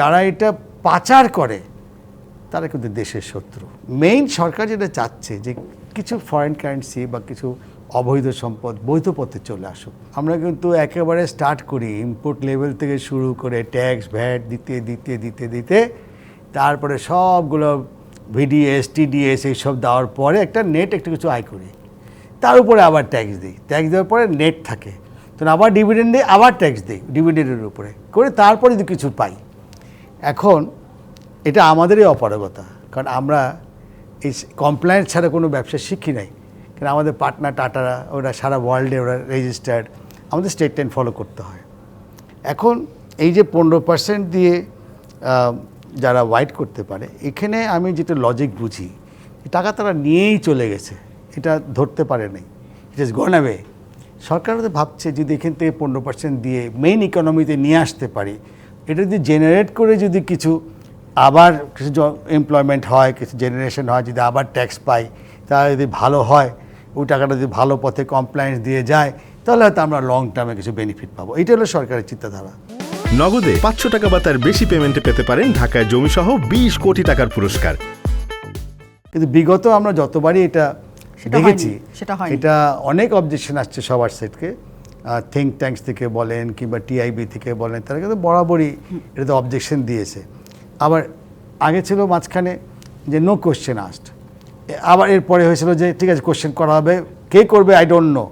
যারা এটা পাচার করে, তারা কিন্তু দেশের শত্রু। মেইন সরকার যেটা চাচ্ছে যে কিছু ফরেন কারেন্সি বা কিছু অবৈধ সম্পদ বৈধ পথে চলে আসুক। আমরা কিন্তু একেবারে স্টার্ট করি ইম্পোর্ট লেভেল থেকে শুরু করে ট্যাক্স ভ্যাট দিতে দিতে দিতে দিতে। তারপরে সবগুলো ভিডিএস টিডিএস এইসব দেওয়ার পরে একটা নেট একটা কিছু আয় করি। তার উপরে আবার ট্যাক্স দিই। ট্যাক্স দেওয়ার পরে নেট থাকে। তখন আবার ডিভিডেন্ড দিই, আবার ট্যাক্স দিই ডিভিডেন্ডের উপরে। করে তারপরে যদি কিছু পাই। এখন এটা আমাদেরই অপারগতা, কারণ আমরা এই কমপ্লায়েন্স ছাড়া কোনো ব্যবসা শিখি নাই। কারণ আমাদের পার্টনার টাটারা, ওরা সারা ওয়ার্ল্ডে ওরা রেজিস্টার্ড আমাদের স্টেট টাইম ফলো করতে হয়। এখন এই যে পনেরো পার্সেন্ট দিয়ে যারা ওয়াইট করতে পারে, এখানে আমি যেটা লজিক বুঝি টাকা তারা নিয়েই চলে গেছে, এটা ধরতে পারে নাই। ইট ইজ গন অ্যাওয়ে সরকার ভাবছে, যদি এখান থেকে পনেরো পার্সেন্ট দিয়ে মেইন ইকোনমিতে নিয়ে আসতে পারি এটা যদি জেনারেট করে যদি কিছু আবার কিছু এমপ্লয়মেন্ট হয় কিছু জেনারেশন হয় যদি আবার ট্যাক্স পাই তাহলে যদি ভালো হয় ওই টাকাটা যদি ভালো পথে কমপ্লায়েন্স দিয়ে যায় তাহলে হয়তো আমরা লং টার্মে কিছু বেনিফিট পাবো। এটা হলো সরকারের চিন্তাধারা। নগদে পাঁচশো টাকা বা তার বেশি পেমেন্টে পেতে পারেন ঢাকায় জমিসহ বিশ কোটি টাকার পুরস্কার। কিন্তু বিগত আমরা যতবারই এটা সেটা দেখেছি সেটা হয়নি। এটা অনেক অবজেকশন আসছে সবার সেটকে থিঙ্ক ট্যাঙ্কস থেকে বলেন কিংবা টিআইবি থেকে বলেন, তারা কিন্তু বরাবরই এটাতে অবজেকশন দিয়েছে। আবার আগে ছিল মাঝখানে যে নো কোশ্চেন আস্ট আবার এরপরে হয়েছিল যে ঠিক আছে কোশ্চেন করা হবে, কে করবে আই ডোন্ট নো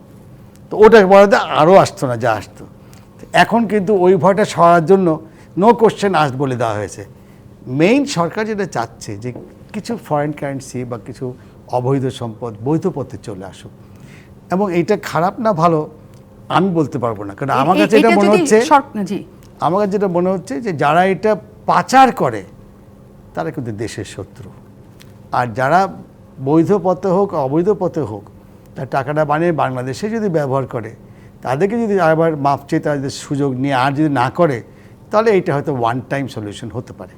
তো ওটা বলাতে আরও আসতো না, যা আসতো। এখন কিন্তু ওই ভয়টা সরার জন্য নো কোশ্চেন আস্ট বলে দেওয়া হয়েছে। মেইন সরকার যেটা চাচ্ছে যে কিছু ফরেন কারেন্সি বা কিছু অবৈধ সম্পদ বৈধ পথে চলে আসুক। এবং এইটা খারাপ না ভালো আমি বলতে পারব না কারণ আমার কাছে এটা এটা মনে হচ্ছে আমার কাছে যেটা মনে হচ্ছে যে যারা এটা পাচার করে তারা কিন্তু দেশের শত্রু। আর যারা বৈধ পথে হোক অবৈধ পথে হোক তার টাকাটা বানিয়ে বাংলাদেশে যদি ব্যবহার করে তাদেরকে যদি আবার মাপ চেয়ে তাদের সুযোগ নিয়ে আর যদি না করে তাহলে এইটা হয়তো ওয়ান টাইম সলিউশন হতে পারে।